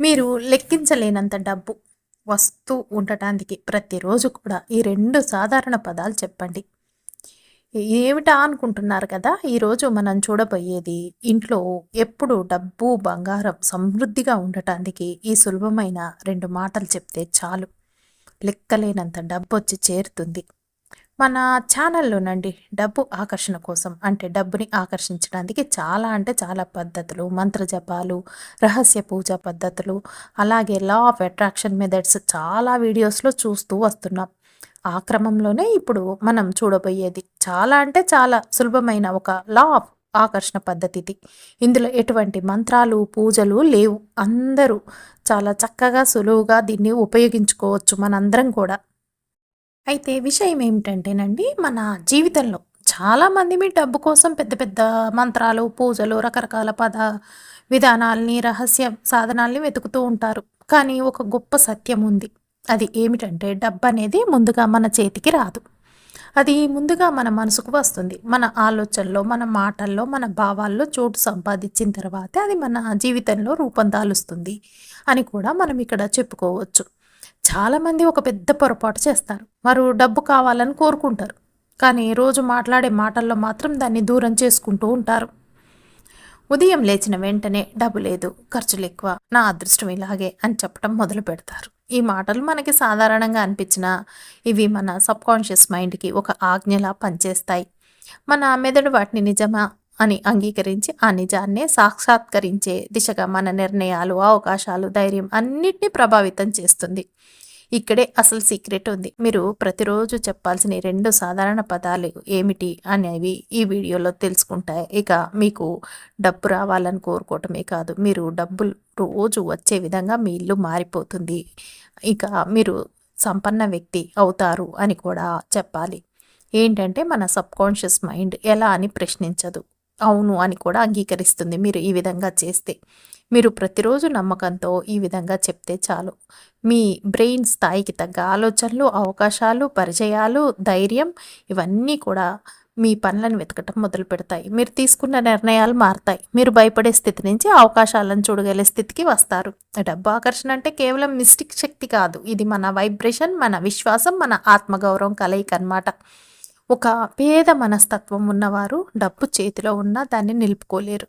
మీరు లెక్కించలేనంత డబ్బు వస్తూ ఉండటానికి ప్రతిరోజు కూడా ఈ రెండు సాధారణ పదాలు చెప్పండి. ఏమిటా అనుకుంటున్నారు కదా? ఈరోజు మనం చూడబోయేది ఇంట్లో ఎప్పుడు డబ్బు బంగారం సమృద్ధిగా ఉండటానికి ఈ సులభమైన రెండు మాటలు చెప్తే చాలు. లెక్కలేనంత డబ్బు వచ్చి చేరుతుంది. మన ఛానల్లోనండి డబ్బు ఆకర్షణ కోసం అంటే డబ్బుని ఆకర్షించడానికి చాలా అంటే చాలా పద్ధతులు మంత్రజపాలు రహస్య పూజ పద్ధతులు అలాగే లా ఆఫ్ అట్రాక్షన్ మెథడ్స్ చాలా వీడియోస్లో చూస్తూ వస్తున్నాం. ఆ క్రమంలోనే ఇప్పుడు మనం చూడబోయేది చాలా అంటే చాలా సులభమైన ఒక లా ఆఫ్ ఆకర్షణ పద్ధతి ఇది ఇందులో ఎటువంటి మంత్రాలు పూజలు లేవు. అందరూ చాలా చక్కగా సులువుగా దీన్ని ఉపయోగించుకోవచ్చు మనందరం కూడా. అయితే విషయం ఏమిటంటేనండి మన జీవితంలో చాలామంది మీ డబ్బు కోసం పెద్ద పెద్ద మంత్రాలు పూజలు రకరకాల పద విధానాల్ని రహస్య సాధనాల్ని వెతుకుతూ ఉంటారు. కానీ ఒక గొప్ప సత్యం ఉంది. అది ఏమిటంటే డబ్బు అనేది ముందుగా మన చేతికి రాదు. అది ముందుగా మన మనసుకు వస్తుంది. మన ఆలోచనలో మన మాటల్లో మన భావాల్లో చోటు సంపాదించిన తర్వాతే అది మన జీవితంలో రూపం దాలుస్తుంది అని కూడా మనం ఇక్కడ చెప్పుకోవచ్చు. చాలామంది ఒక పెద్ద పొరపాటు చేస్తారు. వారు డబ్బు కావాలని కోరుకుంటారు. కానీ రోజు మాట్లాడే మాటల్లో మాత్రం దాన్ని దూరం చేసుకుంటూ ఉంటారు. ఉదయం లేచిన వెంటనే డబ్బు లేదు ఖర్చులు ఎక్కువ నా అదృష్టం ఇలాగే అని చెప్పడం మొదలు పెడతారు. ఈ మాటలు మనకి సాధారణంగా అనిపించిన ఇవి మన సబ్కాన్షియస్ మైండ్కి ఒక ఆజ్ఞలా పనిచేస్తాయి. మన మెదడు వాటిని నిజమా అని అంగీకరించి ఆ నిజాన్నే సాక్షాత్కరించే దిశగా మన నిర్ణయాలు అవకాశాలు ధైర్యం అన్నిటినీ ప్రభావితం చేస్తుంది. ఇక్కడే అసలు సీక్రెట్ ఉంది. మీరు ప్రతిరోజు చెప్పాల్సిన రెండు సాధారణ పదాలు ఏమిటి అనేవి ఈ వీడియోలో తెలుసుకుంటాయి. ఇక మీకు డబ్బు రావాలని కోరుకోవటమే కాదు మీరు డబ్బులు రోజు వచ్చే విధంగా మీ ఇల్లు మారిపోతుంది. ఇక మీరు సంపన్న వ్యక్తి అవుతారు అని కూడా చెప్పాలి. ఏంటంటే మన సబ్కాన్షియస్ మైండ్ ఎలా అని ప్రశ్నించదు. అవును అని కూడా అంగీకరిస్తుంది మీరు ఈ విధంగా చేస్తే. మీరు ప్రతిరోజు నమ్మకంతో ఈ విధంగా చెప్తే చాలు. మీ బ్రెయిన్ స్థాయికి తగ్గ ఆలోచనలు అవకాశాలు పరిచయాలు ధైర్యం ఇవన్నీ కూడా మీ పనులను వెతకటం మొదలు పెడతాయి. మీరు తీసుకున్న నిర్ణయాలు మారుతాయి. మీరు భయపడే స్థితి నుంచి అవకాశాలను చూడగలే స్థితికి వస్తారు. డబ్బు ఆకర్షణ అంటే కేవలం మిస్టిక్ శక్తి కాదు. ఇది మన వైబ్రేషన్ మన విశ్వాసం మన ఆత్మగౌరవం కలయిక అనమాట ఒక పేద మనస్తత్వం ఉన్నవారు డబ్బు చేతిలో ఉన్నా దాన్ని నిలుపుకోలేరు.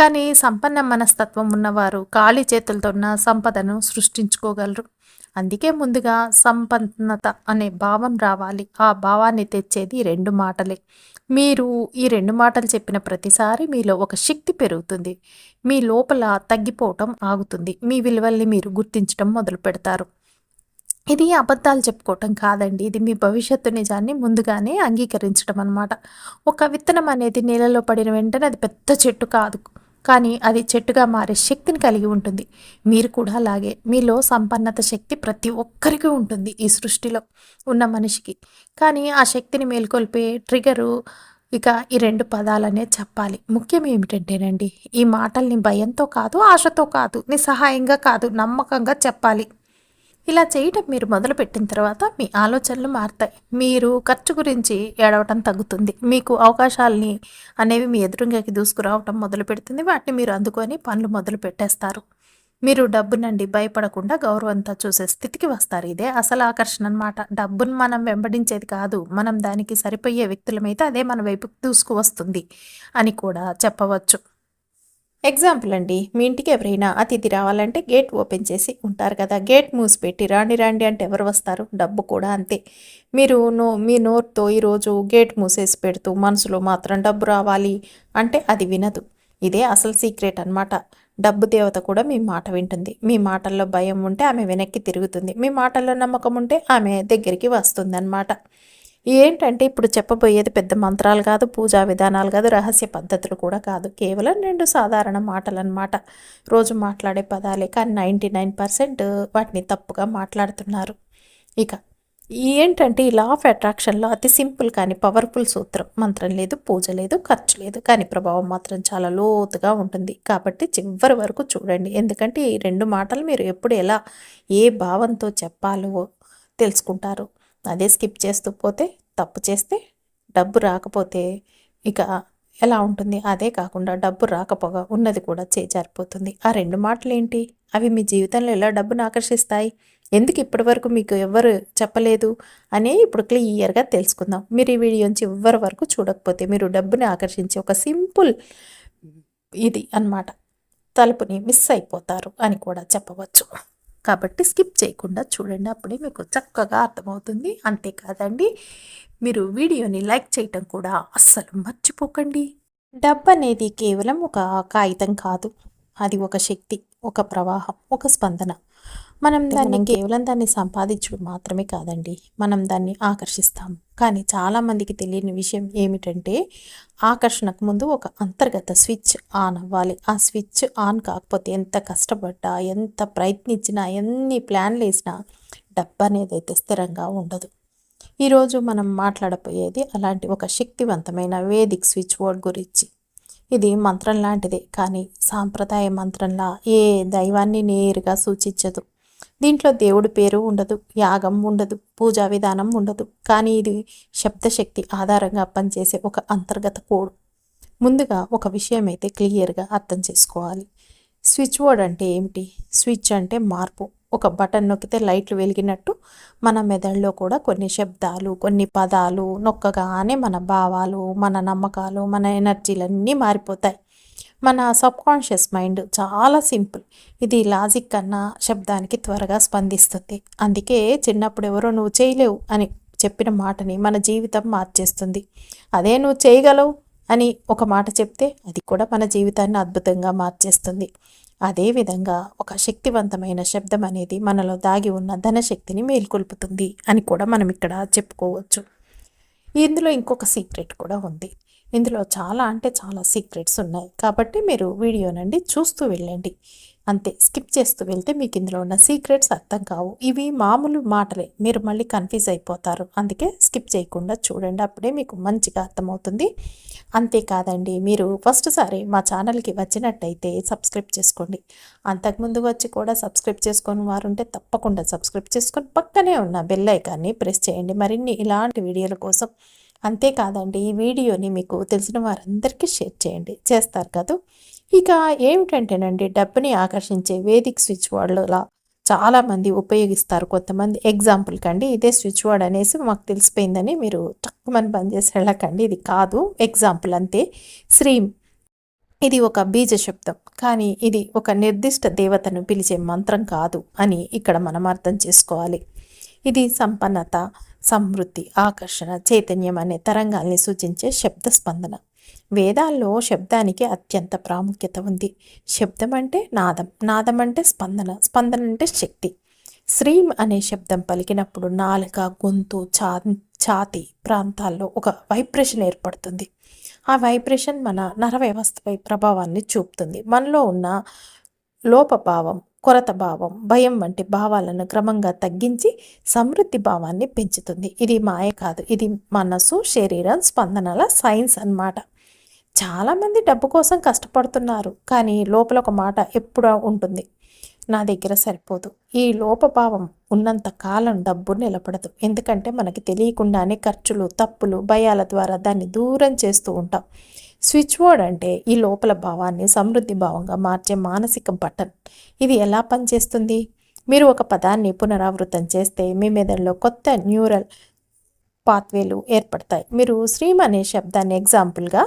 కానీ సంపన్న మనస్తత్వం ఉన్నవారు ఖాళీ చేతులతో ఉన్న సంపదను సృష్టించుకోగలరు. అందుకే ముందుగా సంపన్నత అనే భావం రావాలి. ఆ భావాన్ని తెచ్చేది రెండు మాటలే. మీరు ఈ రెండు మాటలు చెప్పిన ప్రతిసారి మీలో ఒక శక్తి పెరుగుతుంది. మీ లోపల తగ్గిపోవటం ఆగుతుంది. మీ విలువల్ని మీరు గుర్తించడం మొదలు పెడతారు. ఇది అబద్ధాలు చెప్పుకోవటం కాదండి. ఇది మీ భవిష్యత్తు నిజాన్ని ముందుగానే అంగీకరించడం అనమాట ఒక విత్తనం అనేది నీళ్ళలో పడిన వెంటనే అది పెద్ద చెట్టు కాదు. కానీ అది చెట్టుగా మారే శక్తిని కలిగి ఉంటుంది. మీరు కూడా అలాగే. మీలో సంపన్నత శక్తి ప్రతి ఒక్కరికి ఉంటుంది ఈ సృష్టిలో ఉన్న మనిషికి. కానీ ఆ శక్తిని మేల్కొల్పే ట్రిగరు ఇక ఈ రెండు పదాలనే చెప్పాలి. ముఖ్యం ఏమిటంటేనండి ఈ మాటల్ని భయంతో కాదు ఆశతో కాదు నిస్సహాయంగా కాదు నమ్మకంగా చెప్పాలి. ఇలా చేయటం మీరు మొదలుపెట్టిన తర్వాత మీ ఆలోచనలు మారుతాయి. మీరు ఖర్చు గురించి ఏడవటం తగ్గుతుంది. మీకు అవకాశాలని అనేవి మీ ఎదురుగాకి దూసుకురావటం మొదలు పెడుతుంది వాటిని మీరు అందుకొని పనులు మొదలు పెట్టేస్తారు మీరు డబ్బునండి భయపడకుండా గౌరవంతో చూసే స్థితికి వస్తారు. ఇదే అసలు ఆకర్షణ అనమాట డబ్బును మనం వెంబడించేది కాదు. మనం దానికి సరిపోయే వ్యక్తులమైతే అదే మన వైపుకి దూసుకు వస్తుంది అని కూడా చెప్పవచ్చు. ఎగ్జాంపుల్ అండి. మీ ఇంటికి ఎవరైనా అతిథి రావాలంటే గేట్ ఓపెన్ చేసి ఉంటారు కదా గేట్ మూసి పెట్టి రాండి రాండి అంటే ఎవరు వస్తారు? డబ్బు కూడా అంతే. మీరు నో మీ నోట్తో ఈరోజు గేట్ మూసేసి పెడుతూ మనసులో మాత్రం డబ్బు రావాలి అంటే అది వినదు. ఇదే అసలు సీక్రెట్ అనమాట డబ్బు దేవత కూడా మీ మాట వింటుంది. మీ మాటల్లో భయం ఉంటే ఆమె వెనక్కి తిరుగుతుంది. మీ మాటల్లో నమ్మకం ఉంటే ఆమె దగ్గరికి వస్తుంది అనమాట ఏంటంటే ఇప్పుడు చెప్పబోయేది పెద్ద మంత్రాలు కాదు పూజా విధానాలు కాదు రహస్య పద్ధతులు కూడా కాదు. కేవలం రెండు సాధారణ మాటలు అనమాట రోజు మాట్లాడే పదాలే కానీ నైంటీ నైన్ పర్సెంట్ వాటిని తప్పుగా మాట్లాడుతున్నారు. ఇక ఏంటంటే ఈ లా ఆఫ్ అట్రాక్షన్లో అతి సింపుల్ కానీ పవర్ఫుల్ సూత్రం మంత్రం లేదు పూజ లేదు ఖర్చు లేదు కానీ ప్రభావం మాత్రం చాలా లోతుగా ఉంటుంది. కాబట్టి చివరి వరకు చూడండి. ఎందుకంటే ఈ రెండు మాటలు మీరు ఎప్పుడు ఎలా ఏ భావంతో చెప్పాలో తెలుసుకుంటారు. అదే స్కిప్ చేస్తూ పోతే తప్పు చేస్తే డబ్బు రాకపోతే ఇక ఎలా ఉంటుంది? అదే కాకుండా డబ్బు రాకపోగా ఉన్నది కూడా చేజారిపోతుంది ఆ రెండు మాటలు ఏంటి అవి మీ జీవితంలో ఎలా డబ్బును ఆకర్షిస్తాయి? ఎందుకు ఇప్పటి వరకు మీకు ఎవరు చెప్పలేదు? అనే ఇప్పుడు క్లియర్గా తెలుసుకుందాం. మీరు ఈ వీడియో నుంచి ఎవరి వరకు చూడకపోతే మీరు డబ్బుని ఆకర్షించే ఒక సింపుల్ ఇది అన్నమాట. తలుపుని మిస్ అయిపోతారు అని కూడా చెప్పవచ్చు. కాబట్టి స్కిప్ చేయకుండా చూడండి. అప్పుడే మీకు చక్కగా అర్థమవుతుంది. అంతేకాదండి మీరు వీడియోని లైక్ చేయటం కూడా అస్సలు మర్చిపోకండి. డబ్బు అనేది కేవలం ఒక కాగితం కాదు. అది ఒక శక్తి ఒక ప్రవాహం ఒక స్పందన. మనం దాన్ని కేవలం దాన్ని సంపాదించడం మాత్రమే కాదండి. మనం దాన్ని ఆకర్షిస్తాం. కానీ చాలామందికి తెలియని విషయం ఏమిటంటే ఆకర్షణకు ముందు ఒక అంతర్గత స్విచ్ ఆన్ అవ్వాలి. ఆ స్విచ్ ఆన్ కాకపోతే ఎంత కష్టపడ్డా ఎంత ప్రయత్నించినా ఎన్ని ప్లాన్లు వేసినా డబ్బు అనేది అయితే స్థిరంగా ఉండదు. ఈరోజు మనం మాట్లాడపోయేది అలాంటి ఒక శక్తివంతమైన వేదిక్ స్విచ్ బోర్డ్ గురించి. ఇది మంత్రం లాంటిదే కానీ సాంప్రదాయ మంత్రంలా ఏ దైవాన్ని నేరుగా సూచించదు. దీంట్లో దేవుడి పేరు ఉండదు యాగం ఉండదు పూజా విధానం ఉండదు కానీ ఇది శబ్దశక్తి ఆధారంగా పనిచేసే ఒక అంతర్గత కోడ్. ముందుగా ఒక విషయం అయితే క్లియర్గా అర్థం చేసుకోవాలి. స్విచ్ బోర్డ్ అంటే ఏమిటి? స్విచ్ అంటే మార్పు. ఒక బటన్ నొక్కితే లైట్లు వెలిగినట్టు మన మెదడులో కూడా కొన్ని శబ్దాలు కొన్ని పదాలు నొక్కగానే మన భావాలు మన నమ్మకాలు మన ఎనర్జీలన్నీ మారిపోతాయి. మన సబ్ కాన్షియస్ మైండ్ చాలా సింపుల్. ఇది లాజిక్ కన్నా శబ్దానికి త్వరగా స్పందిస్తుంది. అందుకే చిన్నప్పుడు ఎవరో నువ్వు చేయలేవు అని చెప్పిన మాటని మన జీవితం మార్చేస్తుంది. అదే నువ్వు చేయగలవు అని ఒక మాట చెప్తే అది కూడా మన జీవితాన్ని అద్భుతంగా మార్చేస్తుంది. అదేవిధంగా ఒక శక్తివంతమైన శబ్దం అనేది మనలో దాగి ఉన్న ధనశక్తిని మేల్కొల్పుతుంది అని కూడా మనం ఇక్కడ చెప్పుకోవచ్చు. ఇందులో ఇంకొక సీక్రెట్ కూడా ఉంది. ఇందులో చాలా అంటే చాలా సీక్రెట్స్ ఉన్నాయి. కాబట్టి మీరు వీడియో నుండి చూస్తూ వెళ్ళండి. అంతే స్కిప్ చేస్తూ వెళ్తే మీకు ఇందులో ఉన్న సీక్రెట్స్ అర్థం కావు. ఇవి మామూలు మాటలే మీరు మళ్ళీ కన్ఫ్యూజ్ అయిపోతారు. అందుకే స్కిప్ చేయకుండా చూడండి అప్పుడే మీకు మంచిగా అర్థమవుతుంది. అంతేకాదండి మీరు ఫస్ట్ సారి మా ఛానల్కి వచ్చినట్టయితే సబ్స్క్రైబ్ చేసుకోండి. అంతకుముందు వచ్చి కూడా సబ్స్క్రైబ్ చేసుకొని వారు ఉంటే తప్పకుండా సబ్స్క్రైబ్ చేసుకొని పక్కనే ఉన్న బెల్ ఐకాన్ని ప్రెస్ చేయండి. మరిన్ని ఇలాంటి వీడియోల కోసం అంతేకాదండి ఈ వీడియోని మీకు తెలిసిన వారందరికీ షేర్ చేయండి. చేస్తారు కదా? ఇక ఏమిటంటేనండి డబ్బుని ఆకర్షించే వేదిక్ స్విచ్ బోర్డులా చాలామంది ఉపయోగిస్తారు. కొంతమంది ఎగ్జాంపుల్ కండి ఇదే స్విచ్ బోర్డ్ అనేసి మాకు తెలిసిపోయిందని మీరు తక్కువని బంద్ వెళ్ళకండి ఇది కాదు ఎగ్జాంపుల్ అంతే. శ్రీం ఇది ఒక బీజ శబ్దం కానీ ఇది ఒక నిర్దిష్ట దేవతను పిలిచే మంత్రం కాదు అని ఇక్కడ మనం అర్థం చేసుకోవాలి. ఇది సంపన్నత సమృద్ధి ఆకర్షణ చైతన్యం అనే తరంగాల్ని సూచించే శబ్ద స్పందన. వేదాల్లో శబ్దానికి అత్యంత ప్రాముఖ్యత ఉంది. శబ్దం అంటే నాదం. నాదం అంటే స్పందన. స్పందన అంటే శక్తి. శ్రీం అనే శబ్దం పలికినప్పుడు నాలుక గొంతు చా ఛాతి ప్రాంతాల్లో ఒక వైబ్రేషన్ ఏర్పడుతుంది. ఆ వైబ్రేషన్ మన నర వ్యవస్థపై ప్రభావాన్ని చూపుతుంది. మనలో ఉన్న లోపభావం కొరత భావం భయం వంటి భావాలను క్రమంగా తగ్గించి సమృద్ధి భావాన్ని పెంచుతుంది. ఇది మాయ కాదు. ఇది మనసు శరీరం స్పందనల సైన్స్ అన్నమాట. చాలామంది డబ్బు కోసం కష్టపడుతున్నారు కానీ లోపల ఒక మాట ఎప్పుడూ ఉంటుంది. నా దగ్గర సరిపోదు. ఈ లోపభావం ఉన్నంత కాలం డబ్బు నిలబడదు. ఎందుకంటే మనకి తెలియకుండానే ఖర్చులు తప్పులు భయాల ద్వారా దాన్ని దూరం చేస్తూ ఉంటాం. స్విచ్ బోర్డ్ అంటే ఈ లోపల భావాన్ని సమృద్ధి భావంగా మార్చే మానసిక బటన్. ఇది ఎలా పనిచేస్తుంది? మీరు ఒక పదాన్ని పునరావృతం చేస్తే మీ మెదడులో కొత్త న్యూరల్ పాత్వేలు ఏర్పడతాయి. మీరు శ్రీమ్ అనే శబ్దాన్ని ఎగ్జాంపుల్గా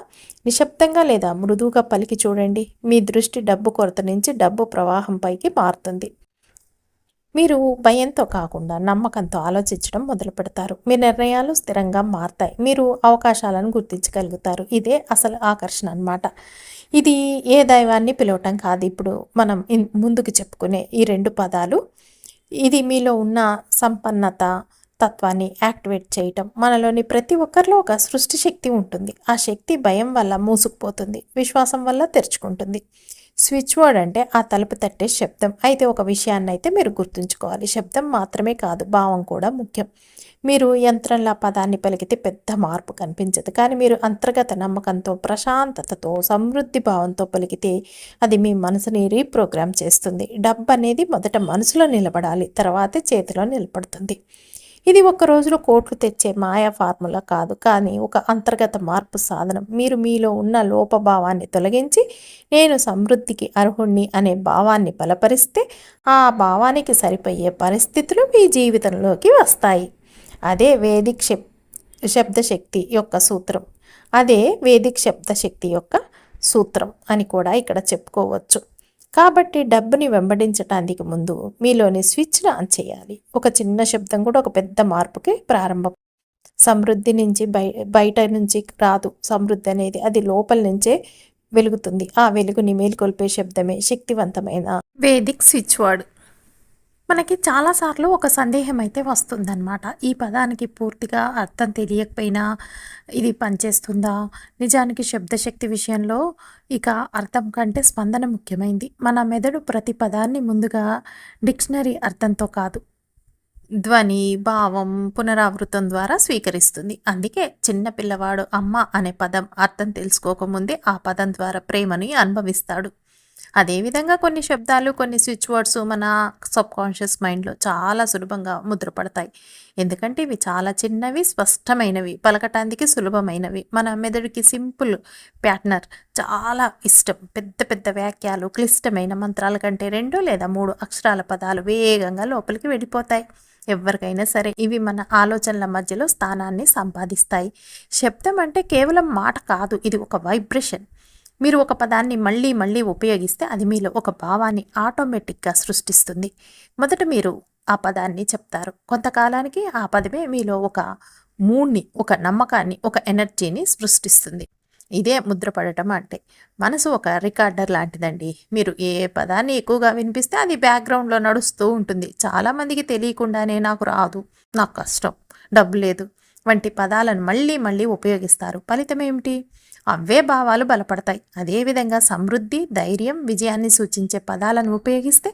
నిశ్శబ్దంగా లేదా మృదువుగా పలికి చూడండి. మీ దృష్టి డబ్బు కొరత నుంచి డబ్బు ప్రవాహంపైకి మారుతుంది. మీరు భయంతో కాకుండా నమ్మకంతో ఆలోచించడం మొదలు పెడతారు. మీ నిర్ణయాలు స్థిరంగా మారుతాయి. మీరు అవకాశాలను గుర్తించగలుగుతారు. ఇదే అసలు ఆకర్షణ అనమాట ఇది ఏ దైవాన్ని పిలవటం కాదు. ఇప్పుడు మనం ముందుకు చెప్పుకునే ఈ రెండు పదాలు ఇది మీలో ఉన్న సంపన్నత తత్వాన్ని యాక్టివేట్ చేయటం. మనలోని ప్రతి ఒక్కరిలో ఒక సృష్టి శక్తి ఉంటుంది. ఆ శక్తి భయం వల్ల మూసుకుపోతుంది. విశ్వాసం వల్ల తెరుచుకుంటుంది. స్విచ్ బోర్డ్ అంటే ఆ తలుపు తట్టే శబ్దం. అయితే ఒక విషయాన్ని అయితే మీరు గుర్తుంచుకోవాలి. శబ్దం మాత్రమే కాదు భావం కూడా ముఖ్యం. మీరు యంత్రంలా పదాన్ని పలికితే పెద్ద మార్పు కనిపించదు. కానీ మీరు అంతర్గత నమ్మకంతో ప్రశాంతతతో సమృద్ధి భావంతో పలికితే అది మీ మనసుని రీప్రోగ్రామ్ చేస్తుంది. డబ్బు అనేది మొదట మనసులో నిలబడాలి తర్వాతే చేతిలో నిలబడుతుంది. ఇది ఒక రోజులో కోట్లు తెచ్చే మాయా ఫార్ములా కాదు. కానీ ఒక అంతర్గత మార్పు సాధనం. మీరు మీలో ఉన్న లోపభావాన్ని తొలగించి నేను సమృద్ధికి అర్హుణ్ణి అనే భావాన్ని బలపరిస్తే ఆ భావానికి సరిపోయే పరిస్థితులు మీ జీవితంలోకి వస్తాయి. అదే వేదిక్ శబ్ శబ్దశక్తి యొక్క సూత్రం. అదే వేదిక్ శబ్దశక్తి యొక్క సూత్రం అని కూడా ఇక్కడ చెప్పుకోవచ్చు. కాబట్టి డబ్బుని వెంబడించటానికి ముందు మీలోని స్విచ్ను ఆన్ చేయాలి. ఒక చిన్న శబ్దం కూడా ఒక పెద్ద మార్పుకి ప్రారంభం. సమృద్ధి నుంచి బయ బయట నుంచి రాదు. సమృద్ధి అనేది అది లోపల నుంచే వెలుగుతుంది. ఆ వెలుగుని మేల్కొల్పే శబ్దమే శక్తివంతమైన వేదిక్ స్విచ్ వర్డ్ మనకి చాలాసార్లు ఒక సందేహం అయితే వస్తుందన్నమాట. ఈ పదానికి పూర్తిగా అర్థం తెలియకపోయినా ఇది పనిచేస్తుందా? నిజానికి శబ్దశక్తి విషయంలో ఇక అర్థం కంటే స్పందన ముఖ్యమైంది. మన మెదడు ప్రతి పదాన్ని ముందుగా డిక్షనరీ అర్థంతో కాదు ధ్వని భావం పునరావృతం ద్వారా స్వీకరిస్తుంది. అందుకే చిన్న పిల్లవాడు అమ్మ అనే పదం అర్థం తెలుసుకోకముందే ఆ పదం ద్వారా ప్రేమని అనుభవిస్తాడు. అదేవిధంగా కొన్ని శబ్దాలు కొన్ని స్విచ్ వర్డ్స్ మన సబ్ కాన్షియస్ మైండ్లో చాలా సులభంగా ముద్రపడతాయి ఎందుకంటే ఇవి చాలా చిన్నవి స్పష్టమైనవి పలకటానికి సులభమైనవి. మన మెదడుకి సింపుల్ ప్యాటర్నర్ చాలా ఇష్టం. పెద్ద పెద్ద వాక్యాలు క్లిష్టమైన మంత్రాల కంటే రెండు లేదా మూడు అక్షరాల పదాలు వేగంగా లోపలికి వెళ్ళిపోతాయి. ఎవరికైనా సరే ఇవి మన ఆలోచనల మధ్యలో స్థానాన్ని సంపాదిస్తాయి. శబ్దం అంటే కేవలం మాట కాదు ఇది ఒక వైబ్రేషన్. మీరు ఒక పదాన్ని మళ్ళీ మళ్ళీ ఉపయోగిస్తే అది మీలో ఒక భావాన్ని ఆటోమేటిక్గా సృష్టిస్తుంది. మొదట మీరు ఆ పదాన్ని చెప్తారు. కొంతకాలానికి ఆ పదమే మీలో ఒక మూడ్ని ఒక నమ్మకాన్ని ఒక ఎనర్జీని సృష్టిస్తుంది. ఇదే ముద్రపడటం అంటే. మనసు ఒక రికార్డర్ లాంటిదండి. మీరు ఏ పదాన్ని ఎక్కువగా వినిపిస్తే అది బ్యాక్గ్రౌండ్లో నడుస్తూ ఉంటుంది. చాలామందికి తెలియకుండానే నాకు రాదు. నాకు కష్టం. డబ్బు లేదు. వంటి పదాలను మళ్ళీ మళ్ళీ ఉపయోగిస్తారు. ఫలితం ఏమిటి? అవే భావాలు బలపడతాయి. అదేవిధంగా సమృద్ధి ధైర్యం విజయాన్ని సూచించే పదాలను ఉపయోగిస్తే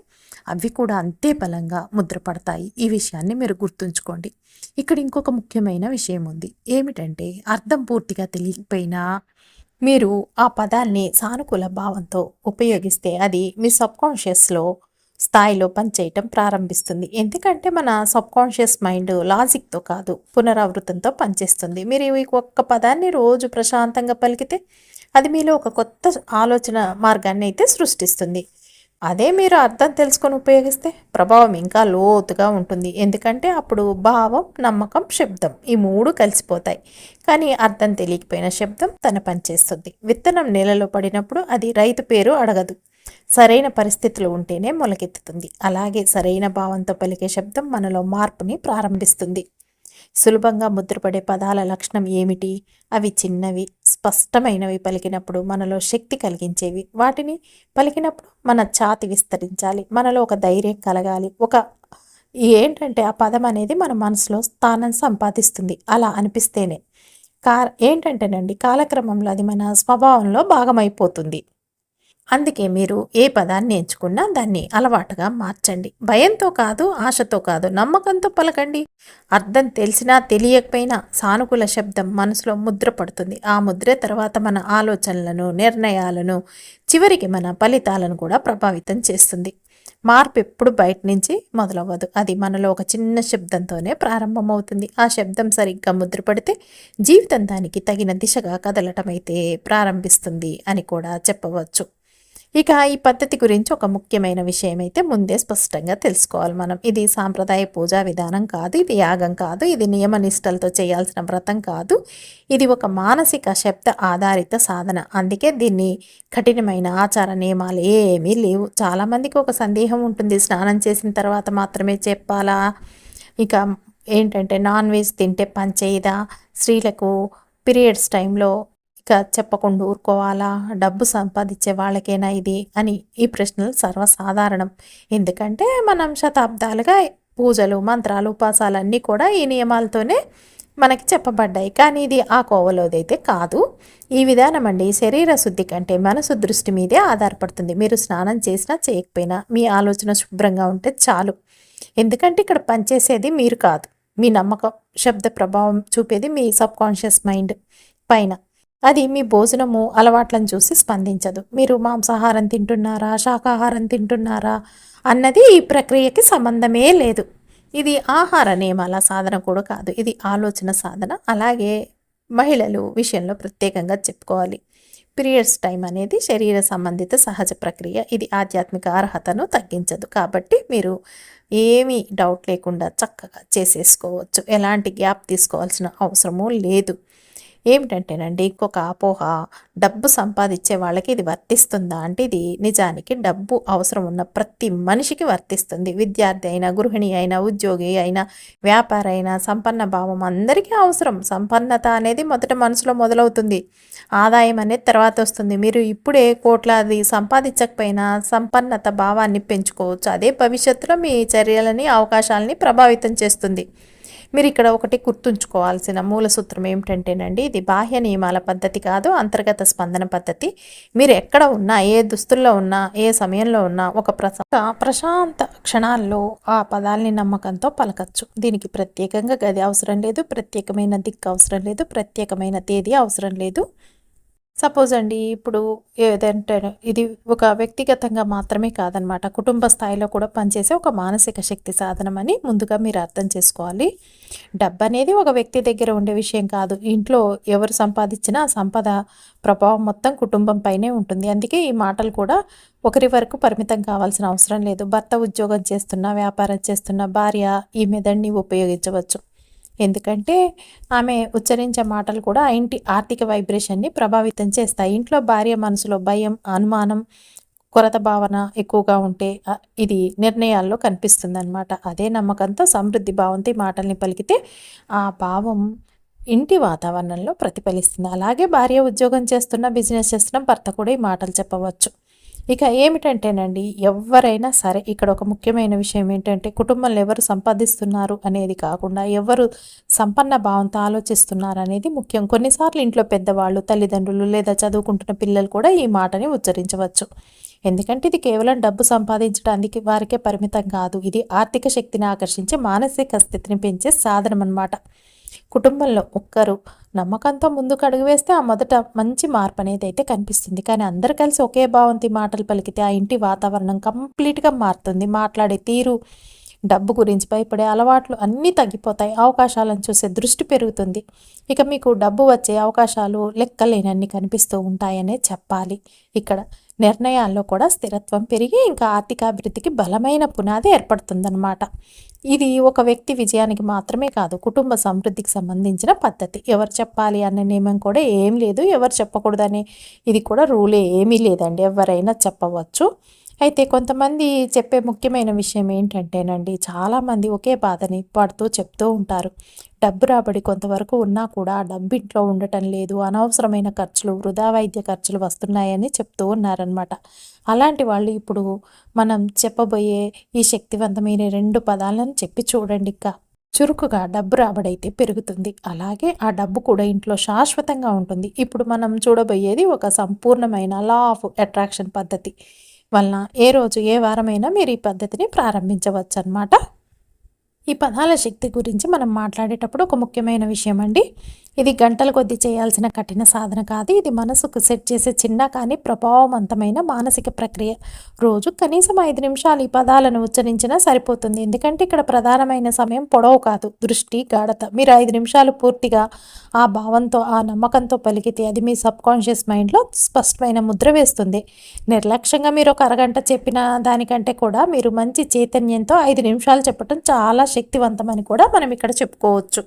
అవి కూడా అంతే బలంగా ముద్రపడతాయి. ఈ విషయాన్ని మీరు గుర్తుంచుకోండి. ఇక్కడ ఇంకొక ముఖ్యమైన విషయం ఉంది. ఏమిటంటే అర్థం పూర్తిగా తెలియకపోయినా మీరు ఆ పదాన్ని సానుకూల భావంతో ఉపయోగిస్తే అది మీ సబ్కాన్షియస్లో స్థాయిలో పనిచేయటం ప్రారంభిస్తుంది. ఎందుకంటే మన సబ్కాన్షియస్ మైండ్ లాజిక్తో కాదు పునరావృతంతో పనిచేస్తుంది. మీరు ఈ ఒక్క పదాన్ని రోజు ప్రశాంతంగా పలికితే అది మీలో ఒక కొత్త ఆలోచన మార్గాన్ని అయితే సృష్టిస్తుంది. అదే మీరు అర్థం తెలుసుకొని ఉపయోగిస్తే ప్రభావం ఇంకా లోతుగా ఉంటుంది. ఎందుకంటే అప్పుడు భావం నమ్మకం శబ్దం ఈ మూడు కలిసిపోతాయి. కానీ అర్థం తెలియకపోయిన శబ్దం తన పనిచేస్తుంది విత్తనం నేలలో పడినప్పుడు అది రైతు పేరు అడగదు. సరైన పరిస్థితులు ఉంటేనే మొలకెత్తుతుంది. అలాగే సరైన భావంతో పలికే శబ్దం మనలో మార్పుని ప్రారంభిస్తుంది. సులభంగా ముద్రపడే పదాల లక్షణం ఏమిటి? అవి చిన్నవి స్పష్టమైనవి పలికినప్పుడు మనలో శక్తి కలిగించేవి. వాటిని పలికినప్పుడు మన ఛాతి విస్తరించాలి. మనలో ఒక ధైర్యం కలగాలి. ఒక ఏంటంటే ఆ పదం అనేది మన మనసులో స్థానం సంపాదిస్తుంది. అలా అనిపిస్తేనే. కా ఏంటంటేనండి కాలక్రమంలో అది మన స్వభావంలో భాగమైపోతుంది. అందుకే మీరు ఏ పదాన్ని ఎంచుకున్నా దాన్ని అలవాటుగా మార్చండి. భయంతో కాదు ఆశతో కాదు నమ్మకంతో పలకండి. అర్థం తెలిసినా తెలియకపోయినా సానుకూల శబ్దం మనసులో ముద్ర పడుతుంది. ఆ ముద్ర తర్వాత మన ఆలోచనలను నిర్ణయాలను చివరికి మన ఫలితాలను కూడా ప్రభావితం చేస్తుంది. మార్పు ఎప్పుడు బయట నుంచి మొదలవ్వదు. అది మనలో ఒక చిన్న శబ్దంతోనే ప్రారంభమవుతుంది. ఆ శబ్దం సరిగ్గా ముద్రపడితే జీవితం దానికి తగిన దిశగా కదలటం అయితే ప్రారంభిస్తుంది అని కూడా చెప్పవచ్చు. ఇక ఈ పద్ధతి గురించి ఒక ముఖ్యమైన విషయం అయితే ముందే స్పష్టంగా తెలుసుకోవాలి మనం. ఇది సాంప్రదాయ పూజా విధానం కాదు ఇది యాగం కాదు ఇది నియమనిష్టలతో చేయాల్సిన వ్రతం కాదు. ఇది ఒక మానసిక శబ్ద ఆధారిత సాధన. అందుకే దీన్ని కఠినమైన ఆచార నియమాలు ఏమీ లేవు. చాలామందికి ఒక సందేహం ఉంటుంది. స్నానం చేసిన తర్వాత మాత్రమే చెప్పాలా? ఇక ఏంటంటే నాన్ వెజ్ తింటే పనిచేయదా స్త్రీలకు పీరియడ్స్ టైంలో చెప్పకుండా ఊరుకోవాలా? డబ్బు సంపాదించే వాళ్ళకేనా ఇది? అని ఈ ప్రశ్నలు సర్వసాధారణం. ఎందుకంటే మనం శతాబ్దాలుగా పూజలు మంత్రాలు ఉపాసాలు అన్నీ కూడా ఈ నియమాలతోనే మనకి చెప్పబడ్డాయి. కానీ ఇది ఆ కోవలోదైతే కాదు. ఈ విధానం అండి శరీర శుద్ధి కంటే మనసు దృష్టి మీదే ఆధారపడుతుంది. మీరు స్నానం చేసినా చేయకపోయినా మీ ఆలోచన శుభ్రంగా ఉంటే చాలు. ఎందుకంటే ఇక్కడ పనిచేసేది మీరు కాదు. మీ నమ్మకం శబ్ద ప్రభావం చూపేది మీ సబ్కాన్షియస్ మైండ్ పైన. అది మీ భోజనము అలవాట్లను చూసి స్పందించదు. మీరు మాంసాహారం తింటున్నారా శాకాహారం తింటున్నారా అన్నది ఈ ప్రక్రియకి సంబంధమే లేదు. ఇది ఆహార నియమాల సాధన కూడా కాదు ఇది ఆలోచన సాధన. అలాగే మహిళలు విషయంలో ప్రత్యేకంగా చెప్పుకోవాలి. పీరియడ్స్ టైం అనేది శరీర సంబంధిత సహజ ప్రక్రియ. ఇది ఆధ్యాత్మిక అర్హతను తగ్గించదు. కాబట్టి మీరు ఏమీ డౌట్ లేకుండా చక్కగా చేసేసుకోవచ్చు. ఎలాంటి గ్యాప్ తీసుకోవాల్సిన అవసరమూ లేదు. ఏమిటంటేనండి ఇంకొక అపోహ డబ్బు సంపాదించే వాళ్ళకి ఇది వర్తిస్తుందా అంటే ఇది నిజానికి డబ్బు అవసరం ఉన్న ప్రతి మనిషికి వర్తిస్తుంది. విద్యార్థి అయినా గృహిణి అయినా ఉద్యోగి అయినా వ్యాపార అయినా సంపన్న భావం అందరికీ అవసరం. సంపన్నత అనేది మొదట మనసులో మొదలవుతుంది. ఆదాయం అనేది తర్వాత వస్తుంది. మీరు ఇప్పుడే కోట్లాది సంపాదించకపోయినా సంపన్నత భావాన్ని పెంచుకోవచ్చు. అదే భవిష్యత్తులో మీ చర్యలని అవకాశాలని ప్రభావితం చేస్తుంది. మీరు ఇక్కడ ఒకటి గుర్తుంచుకోవాల్సిన మూల సూత్రం ఏమిటంటేనండి ఇది బాహ్య నియమాల పద్ధతి కాదు అంతర్గత స్పందన పద్ధతి. మీరు ఎక్కడ ఉన్నా ఏ దుస్తుల్లో ఉన్నా ఏ సమయంలో ఉన్నా ఒక ప్రశా ప్రశాంత క్షణాల్లో ఆ పదాల్ని నమ్మకంతో పలకచ్చు. దీనికి ప్రత్యేకంగా గది అవసరం లేదు ప్రత్యేకమైన దిక్కు అవసరం లేదు ప్రత్యేకమైన తేదీ అవసరం లేదు. సపోజ్ అండి ఇప్పుడు ఏదంటే ఇది ఒక వ్యక్తిగతంగా మాత్రమే కాదనమాట. కుటుంబ స్థాయిలో కూడా పనిచేసే ఒక మానసిక శక్తి సాధనం అని ముందుగా మీరు అర్థం చేసుకోవాలి. డబ్బు అనేది ఒక వ్యక్తి దగ్గర ఉండే విషయం కాదు. ఇంట్లో ఎవరు సంపాదించినా సంపద ప్రభావం మొత్తం కుటుంబంపైనే ఉంటుంది. అందుకే ఈ మాటలు కూడా ఒకరి వరకు పరిమితం కావాల్సిన అవసరం లేదు. భర్త ఉద్యోగం చేస్తున్న వ్యాపారం చేస్తున్న భార్య ఈ మెదడుని ఉపయోగించవచ్చు. ఎందుకంటే ఆమె ఉచ్చరించే మాటలు కూడా ఇంటి ఆర్థిక వైబ్రేషన్ని ప్రభావితం చేస్తాయి. ఇంట్లో భార్య మనసులో భయం అనుమానం కొరత భావన ఎక్కువగా ఉంటే ఇది నిర్ణయాల్లో కనిపిస్తుంది అనమాట అదే నమ్మకంతో సమృద్ధి భావంతో మాటల్ని పలికితే ఆ భావం ఇంటి వాతావరణంలో ప్రతిఫలిస్తుంది. అలాగే భార్య ఉద్యోగం చేస్తున్న బిజినెస్ చేస్తున్న భర్త కూడా ఈ మాటలు చెప్పవచ్చు. ఇక ఏమిటంటేనండి ఎవరైనా సరే ఇక్కడ ఒక ముఖ్యమైన విషయం ఏంటంటే కుటుంబంలో ఎవరు సంపాదిస్తున్నారు అనేది కాకుండా ఎవరు సంపన్న భావంతో ఆలోచిస్తున్నారు అనేది ముఖ్యం. కొన్నిసార్లు ఇంట్లో పెద్దవాళ్ళు తల్లిదండ్రులు లేదా చదువుకుంటున్న పిల్లలు కూడా ఈ మాటని ఉచ్చరించవచ్చు. ఎందుకంటే ఇది కేవలం డబ్బు సంపాదించడానికి వారికే పరిమితం కాదు ఇది ఆర్థిక శక్తిని ఆకర్షించే మానసిక స్థితిని పెంచే సాధనం అన్నమాట కుటుంబంలో ఒక్కరు నమ్మకంతో ముందుకు అడుగు వేస్తే ఆ మొదట మంచి మార్పు అనేది అయితే కనిపిస్తుంది. కానీ అందరు కలిసి ఒకే భావంతి మాటలు పలికితే ఆ ఇంటి వాతావరణం కంప్లీట్గా మారుతుంది. మాట్లాడే తీరు డబ్బు గురించి భయపడే అలవాట్లు అన్నీ తగ్గిపోతాయి. అవకాశాలను చూసే దృష్టి పెరుగుతుంది. ఇక మీకు డబ్బు వచ్చే అవకాశాలు లెక్కలేనన్ని కనిపిస్తూ ఉంటాయనే చెప్పాలి. ఇక్కడ నిర్ణయాల్లో కూడా స్థిరత్వం పెరిగి ఇంకా ఆర్థికాభివృద్ధికి బలమైన పునాది ఏర్పడుతుందన్నమాట. ఇది ఒక వ్యక్తి విజయానికి మాత్రమే కాదు కుటుంబ సమృద్ధికి సంబంధించిన పద్ధతి. ఎవరు చెప్పాలి అనే నియమం కూడా ఏం లేదు ఎవరు చెప్పకూడదని ఇది కూడా రూలే ఏమీ లేదండి ఎవరైనా చెప్పవచ్చు. అయితే కొంతమంది చెప్పే ముఖ్యమైన విషయం ఏంటంటేనండి చాలామంది ఒకే బాధని పడుతూ చెప్తూ ఉంటారు. డబ్బు రాబడి కొంతవరకు ఉన్నా కూడా ఆ డబ్బు ఇంట్లో ఉండటం లేదు అనవసరమైన ఖర్చులు వృధా వైద్య ఖర్చులు వస్తున్నాయని చెప్తూ ఉన్నారనమాట అలాంటి వాళ్ళు ఇప్పుడు మనం చెప్పబోయే ఈ శక్తివంతమైన రెండు పదాలను చెప్పి చూడండి ఇంకా చురుకుగా డబ్బు రాబడైతే పెరుగుతుంది. అలాగే ఆ డబ్బు కూడా ఇంట్లో శాశ్వతంగా ఉంటుంది. ఇప్పుడు మనం చూడబోయేది ఒక సంపూర్ణమైన లా ఆఫ్ అట్రాక్షన్ పద్ధతి. వలన ఏ రోజు ఏ వారమైనా మీరు ఈ పద్ధతిని ప్రారంభించవచ్చు అనమాట ఈ పదాల శక్తి గురించి మనం మాట్లాడేటప్పుడు ఒక ముఖ్యమైన విషయం అండి ఇది గంటల కొద్దీ చేయాల్సిన కఠిన సాధన కాదు. ఇది మనసుకు సెట్ చేసే చిన్న కానీ ప్రభావవంతమైన మానసిక ప్రక్రియ. రోజు కనీసం ఐదు నిమిషాలు ఈ పదాలను ఉచ్చరించినా సరిపోతుంది. ఎందుకంటే ఇక్కడ ప్రధానమైన సమయం పొడవు కాదు దృష్టి గాఢత. మీరు ఐదు నిమిషాలు పూర్తిగా ఆ భావంతో ఆ నమ్మకంతో పలికితే అది మీ సబ్ కాన్షియస్ మైండ్లో స్పష్టమైన ముద్ర వేస్తుంది. నిర్లక్ష్యంగా మీరు ఒక అరగంట చెప్పిన దానికంటే కూడా మీరు మంచి చైతన్యంతో ఐదు నిమిషాలు చెప్పడం చాలా శక్తివంతమని కూడా మనం ఇక్కడ చెప్పుకోవచ్చు.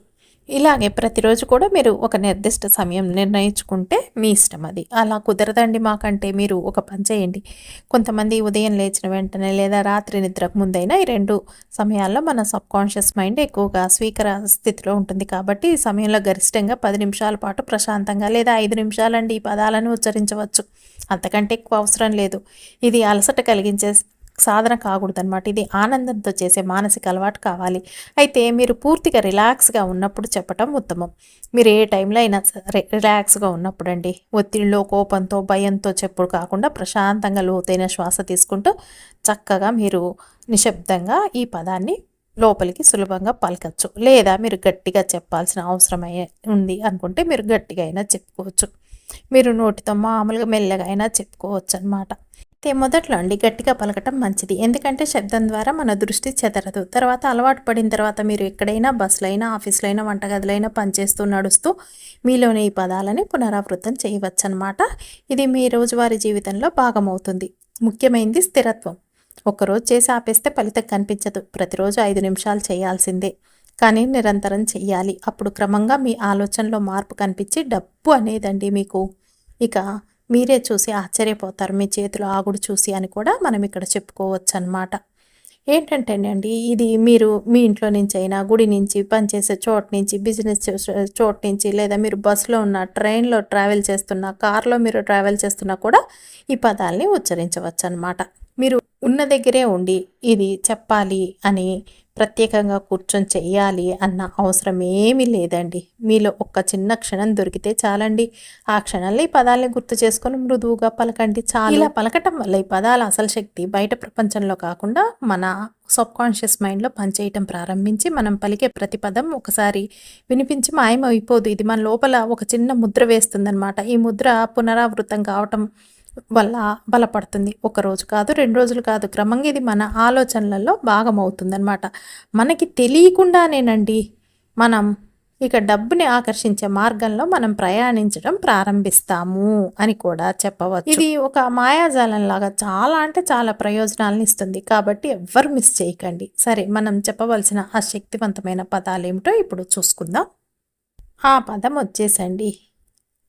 ఇలాగే ప్రతిరోజు కూడా మీరు ఒక నిర్దిష్ట సమయం నిర్ణయించుకుంటే మీ ఇష్టం అది. అలా కుదరదండి మాకంటే మీరు ఒక పని చేయండి. కొంతమంది ఉదయం లేచిన వెంటనే లేదా రాత్రి నిద్రకు ముందైనా ఈ రెండు సమయాల్లో మన సబ్ కాన్షియస్ మైండ్ ఎక్కువగా స్వీకర స్థితిలో ఉంటుంది కాబట్టి ఈ సమయంలో గరిష్టంగా పది నిమిషాల పాటు ప్రశాంతంగా లేదా ఐదు నిమిషాలండి ఈ పదాలను ఉచ్చరించవచ్చు. అంతకంటే ఎక్కువ అవసరం లేదు. ఇది అలసట కలిగించే సాధన కాకూడదనమాట ఇది ఆనందంతో చేసే మానసిక అలవాటు కావాలి. అయితే మీరు పూర్తిగా రిలాక్స్గా ఉన్నప్పుడు చెప్పటం ఉత్తమం. మీరు ఏ టైంలో అయినా సరే రిలాక్స్గా ఉన్నప్పుడు అండి ఒత్తిడిలో కోపంతో భయంతో చెప్పుడు కాకుండా ప్రశాంతంగా లోతైన శ్వాస తీసుకుంటూ చక్కగా మీరు నిశ్శబ్దంగా ఈ పదాన్ని లోపలికి సులభంగా పలకచ్చు. లేదా మీరు గట్టిగా చెప్పాల్సిన అవసరం ఉంది అనుకుంటే మీరు గట్టిగా అయినా చెప్పుకోవచ్చు. మీరు నోటితో మామూలుగా మెల్లగా అయినా చెప్పుకోవచ్చు అనమాట మొదట్లో అండి గట్టిగా పలకటం మంచిది. ఎందుకంటే శబ్దం ద్వారా మన దృష్టి చెదరదు. తర్వాత అలవాటు పడిన తర్వాత మీరు ఎక్కడైనా బస్సులో అయినా ఆఫీస్లో అయినా వంటగదిలో పనిచేస్తూ నడుస్తూ మీలోని ఈ పదాలని పునరావృతం చేయవచ్చు అనమాట ఇది మీ రోజువారీ జీవితంలో భాగమవుతుంది. ముఖ్యమైనది స్థిరత్వం. ఒక్కరోజు చేసి ఆపేస్తే ఫలితం కనిపించదు. ప్రతిరోజు ఐదు నిమిషాలు చేయాల్సిందే. కానీ నిరంతరం చెయ్యాలి. అప్పుడు క్రమంగా మీ ఆలోచనలో మార్పు కనిపించి డబ్బు అనేదండి మీకు. ఇక మీరే చూసి ఆశ్చర్యపోతారు. మీ చేతిలో ఆగుడు చూసి అని కూడా మనం ఇక్కడ చెప్పుకోవచ్చు అనమాట ఏంటంటే అండి ఇది మీరు మీ ఇంట్లో నుంచి అయినా గుడి నుంచి పనిచేసే చోట నుంచి బిజినెస్ చోట నుంచి లేదా మీరు బస్సులో ఉన్న ట్రైన్లో ట్రావెల్ చేస్తున్నా కార్లో మీరు ట్రావెల్ చేస్తున్నా కూడా ఈ పదాలని ఉచ్చరించవచ్చు అనమాట మీరు ఉన్న దగ్గరే ఉండి ఇది చెప్పాలి అని ప్రత్యేకంగా కూర్చొని చెయ్యాలి అన్న అవసరం ఏమీ లేదండి. మీలో ఒక్క చిన్న క్షణం దొరికితే చాలండి. ఆ క్షణంలో ఈ పదాలని గుర్తు చేసుకొని మృదువుగా పలకండి. చాలా. ఇలా పలకటం వల్ల ఈ పదాల అసలు శక్తి బయట ప్రపంచంలో కాకుండా మన సబ్ కాన్షియస్ మైండ్లో పనిచేయటం ప్రారంభించి మనం పలికే ప్రతి పదం ఒకసారి వినిపించి మాయమైపోదు. ఇది మన లోపల ఒక చిన్న ముద్ర వేస్తుందన్నమాట. ఈ ముద్ర పునరావృతం కావటం వల్ల బలపడుతుంది. ఒక రోజు కాదు రెండు రోజులు కాదు. క్రమంగా ఇది మన ఆలోచనలలో భాగమవుతుంది అనమాట మనకి తెలియకుండానేనండి మనం ఇక డబ్బుని ఆకర్షించే మార్గంలో మనం ప్రయాణించడం ప్రారంభిస్తాము అని కూడా చెప్పవచ్చు. ఇది ఒక మాయాజాలం లాగా చాలా అంటే చాలా ప్రయోజనాలను ఇస్తుంది. కాబట్టి ఎవ్వరు మిస్ చేయకండి. సరే మనం చెప్పవలసిన ఆ శక్తివంతమైన పదాలు ఏమిటో ఇప్పుడు చూసుకుందాం. ఆ పదం వచ్చేసండి.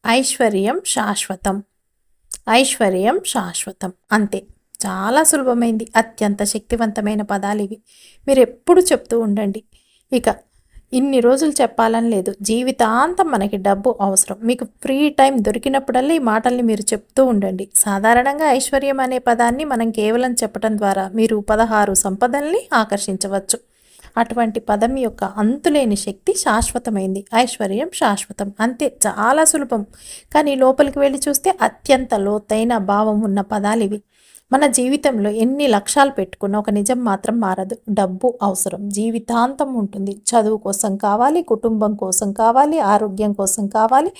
ఐశ్వర్యం శాశ్వతం. ఐశ్వర్యం శాశ్వతం. అంతే. చాలా సులభమైంది. అత్యంత శక్తివంతమైన పదాలు ఇవి. మీరు ఎప్పుడు చెప్తూ ఉండండి. ఇక ఇన్ని రోజులు చెప్పాలని లేదు. జీవితాంతం మనకి డబ్బు అవసరం. మీకు ఫ్రీ టైం దొరికినప్పుడల్లా ఈ మాటల్ని మీరు చెప్తూ ఉండండి. సాధారణంగా ఐశ్వర్యం అనే పదాన్ని మనం కేవలం చెప్పడం ద్వారా మీరు పదహారు సంపదల్ని ఆకర్షించవచ్చు. అటువంటి పదం యొక్క అంతులేని శక్తి శాశ్వతమైంది. ఐశ్వర్యం శాశ్వతం. అంతే చాలా సులభం. కానీ లోపలికి వెళ్ళి చూస్తే అత్యంత లోతైన భావం ఉన్న పదాలు ఇవి. మన జీవితంలో ఎన్ని లక్ష్యాలు పెట్టుకున్న ఒక నిజం మాత్రం మారదు. డబ్బు అవసరం జీవితాంతం ఉంటుంది. చదువు కోసం కావాలి కుటుంబం కోసం కావాలి ఆరోగ్యం కోసం కావాలి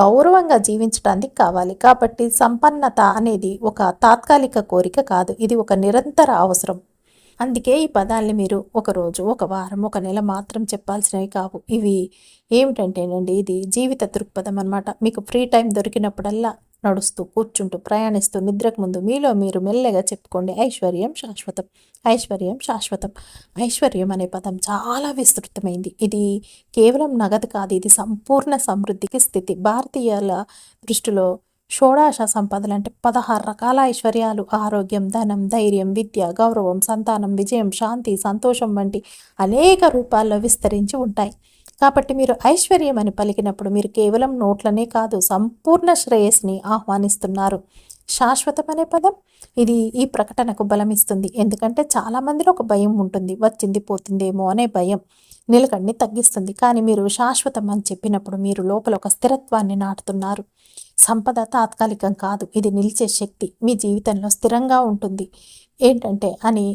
గౌరవంగా జీవించడానికి కావాలి. కాబట్టి సంపన్నత అనేది ఒక తాత్కాలిక కోరిక కాదు. ఇది ఒక నిరంతర అవసరం. అందుకే ఈ పదాల్ని మీరు ఒక రోజు ఒక వారం ఒక నెల మాత్రం చెప్పాల్సినవి కావు. ఇవి ఏమిటంటేనండి ఇది జీవిత దృక్పథం అనమాట మీకు ఫ్రీ టైం దొరికినప్పుడల్లా నడుస్తూ కూర్చుంటూ ప్రయాణిస్తూ నిద్రకు ముందు మీలో మీరు మెల్లగా చెప్పుకోండి ఐశ్వర్యం శాశ్వతం. ఐశ్వర్యం శాశ్వతం. ఐశ్వర్యం అనే పదం చాలా విస్తృతమైంది. ఇది కేవలం నగదు కాదు ఇది సంపూర్ణ సమృద్ధికి స్థితి. భారతీయుల దృష్టిలో షోడాశ సంపదలు అంటే పదహారు రకాల ఐశ్వర్యాలు. ఆరోగ్యం ధనం ధైర్యం విద్య గౌరవం సంతానం విజయం శాంతి సంతోషం వంటి అనేక రూపాల్లో విస్తరించి ఉంటాయి. కాబట్టి మీరు ఐశ్వర్యం అని పలికినప్పుడు మీరు కేవలం నోట్లనే కాదు సంపూర్ణ శ్రేయస్ని ఆహ్వానిస్తున్నారు. శాశ్వతం అనే పదం? ఇది ఈ ప్రకటనకు బలమిస్తుంది. ఎందుకంటే చాలామందిలో ఒక భయం ఉంటుంది. వచ్చింది పోతుందేమో అనే భయం నిలకడిని తగ్గిస్తుంది. కానీ మీరు శాశ్వతం అని చెప్పినప్పుడు మీరు లోపల ఒక స్థిరత్వాన్ని నాటుతున్నారు. సంపద తాత్కాలికం కాదు. ఇది నిలిచే శక్తి మీ జీవితంలో స్థిరంగా ఉంటుంది. ఏంటంటే అని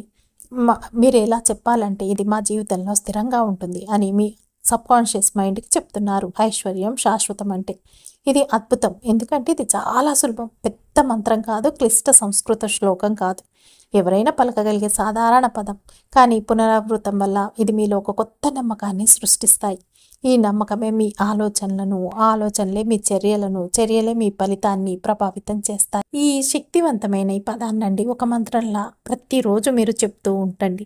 మా మీరు ఎలా చెప్పాలంటే ఇది మా జీవితంలో స్థిరంగా ఉంటుంది అని మీ సబ్కాన్షియస్ మైండ్కి చెప్తున్నారు ఐశ్వర్యం శాశ్వతం అంటే. ఇది అద్భుతం. ఎందుకంటే ఇది చాలా సులభం. పెద్ద మంత్రం కాదు క్లిష్ట సంస్కృత శ్లోకం కాదు. ఎవరైనా పలకగలిగే సాధారణ పదం. కానీ పునరావృతం వల్ల ఇది మీలో ఒక కొత్త నమ్మకాన్ని సృష్టిస్తాయి. ఈ నమ్మకమే మీ ఆలోచనలను ఆలోచనలే మీ చర్యలను చర్యలే మీ ఫలితాన్ని ప్రభావితం చేస్తాయి. ఈ శక్తివంతమైన ఈ పదాన్నండి ఒక మంత్రంలా ప్రతిరోజు మీరు చెప్తూ ఉంటండి.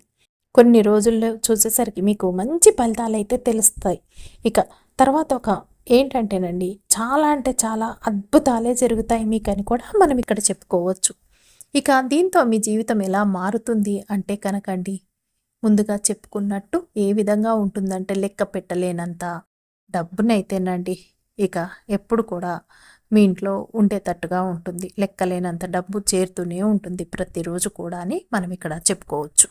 కొన్ని రోజుల్లో చూసేసరికి మీకు మంచి ఫలితాలు అయితే తెలుస్తాయి. ఇక తర్వాత ఒక ఏంటంటేనండి చాలా అంటే చాలా అద్భుతాలే జరుగుతాయి మీకు అని కూడా మనం ఇక్కడ చెప్పుకోవచ్చు. ఇక దీంతో మీ జీవితం ఎలా మారుతుంది అంటే కనకండి ముందుగా చెప్పుకున్నట్టు ఏ విధంగా ఉంటుందంటే లెక్క పెట్టలేనంత డబ్బునైతేనండి. ఇక ఎప్పుడు కూడా మీ ఇంట్లో ఉండేటట్టుగా ఉంటుంది. లెక్కలేనంత డబ్బు చేరుతూనే ఉంటుంది. ప్రతిరోజు కూడా అని మనం ఇక్కడ చెప్పుకోవచ్చు.